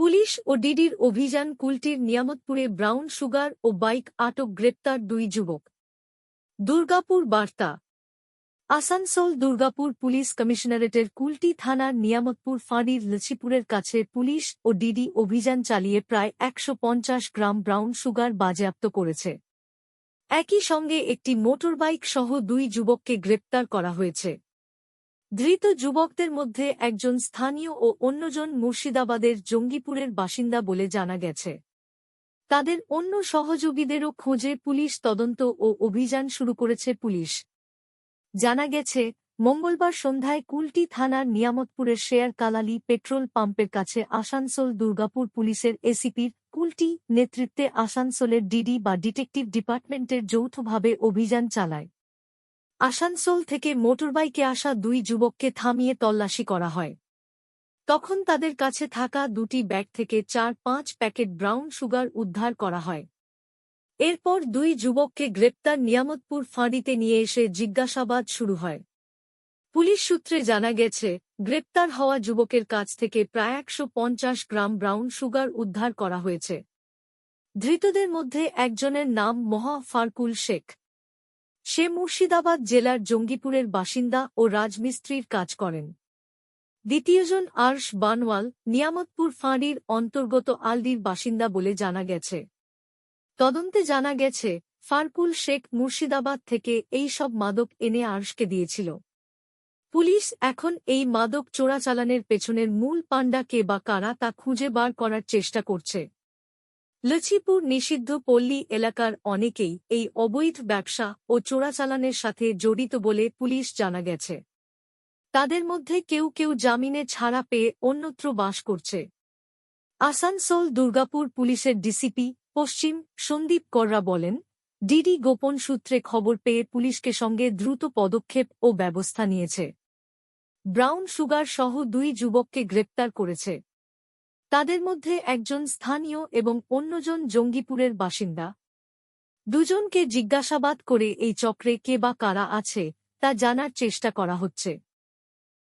Police ও ডিডির অভিযান কুলটির নিয়ামতপুরে ব্রাউন সুগার ও বাইক আটক গ্রেপ্তার দুই যুবক। দুর্গাপুর বার্তা। আসানসোল দুর্গাপুর পুলিশ কমিশনারেটের কুলটি থানার নিয়ামতপুর ফাঁড়ির লচিপুরের কাছে পুলিশ ও ডিডি অভিযান চালিয়ে প্রায় একশো পঞ্চাশ গ্রাম ব্রাউন সুগার বাজেয়াপ্ত করেছে। একই সঙ্গে একটি মোটরবাইক সহ দুই যুবককে গ্রেপ্তার করা হয়েছে। ধৃত যুবকদের মধ্যে একজন স্থানীয় ও অন্যজন মুর্শিদাবাদের জঙ্গিপুরের বাসিন্দা বলে জানা গেছে। তাদের অন্য সহযোগীদেরও খোঁজে পুলিশ তদন্ত ও অভিযান শুরু করেছে পুলিশ। জানা গেছে, মঙ্গলবার সন্ধ্যায় কুলটি থানার নিয়ামতপুরের শেয়ার কালালি পেট্রোল পাম্পের কাছে আসানসোল দুর্গাপুর পুলিশের এসিপির কুলটি নেতৃত্বে আসানসোলের ডিডি বা ডিটেকটিভ ডিপার্টমেন্টের যৌথভাবে অভিযান চালায়। আসানসোল থেকে মোটরবাইকে আসা দুই যুবককে থামিয়ে তল্লাশি করা হয়। তখন তাদের কাছে থাকা দুটি ব্যাগ থেকে চার পাঁচ প্যাকেট ব্রাউন সুগার উদ্ধার করা হয়। এরপর দুই যুবককে গ্রেপ্তার নিয়ামতপুর ফাঁড়িতে নিয়ে এসে জিজ্ঞাসাবাদ শুরু হয়। পুলিশ সূত্রে জানা গেছে, গ্রেপ্তার হওয়া যুবকের কাছ থেকে প্রায় একশো পঞ্চাশ গ্রাম ব্রাউন সুগার উদ্ধার করা হয়েছে। ধৃতদের মধ্যে একজনের নাম মহা ফারকুল শেখ। সে মুর্শিদাবাদ জেলার জঙ্গিপুরের বাসিন্দা ও রাজমিস্ত্রির কাজ করেন। দ্বিতীয়জন আর্শ বানওয়াল নিয়ামতপুর ফাঁড়ির অন্তর্গত আলদির বাসিন্দা বলে জানা গেছে। তদন্তে জানা গেছে, ফারকুল শেখ মুর্শিদাবাদ থেকে এই সব মাদক এনে আর্শকে দিয়েছিল। পুলিশ এখন এই মাদক চোরাচালানের পেছনের মূল পাণ্ডা কে বা কারা তা খুঁজে বার করার চেষ্টা করছে। লছিপুর নিষিদ্ধ পল্লী এলাকার অনেকেই এই অবৈধ ব্যবসা ও চোরাচালানের সাথে জড়িত বলে পুলিশ জানা গেছে। তাদের মধ্যে কেউ কেউ জামিনে ছাড়া পেয়ে অন্যত্র বাস করছে। আসানসোল দুর্গাপুর পুলিশের ডিসিপি, পশ্চিম সন্দীপ কররা বলেন, ডিডি গোপন সূত্রে খবর পেয়ে পুলিশকে সঙ্গে দ্রুত পদক্ষেপ ও ব্যবস্থা নিয়েছে। ব্রাউন সুগার সহ দুই যুবককে গ্রেপ্তার করেছে। তাদের মধ্যে একজন স্থানীয় এবং অন্যজন জঙ্গিপুরের বাসিন্দা। দুজনকে জিজ্ঞাসাবাদ করে এই চক্রে কে বা কারা আছে, তা জানার চেষ্টা করা হচ্ছে।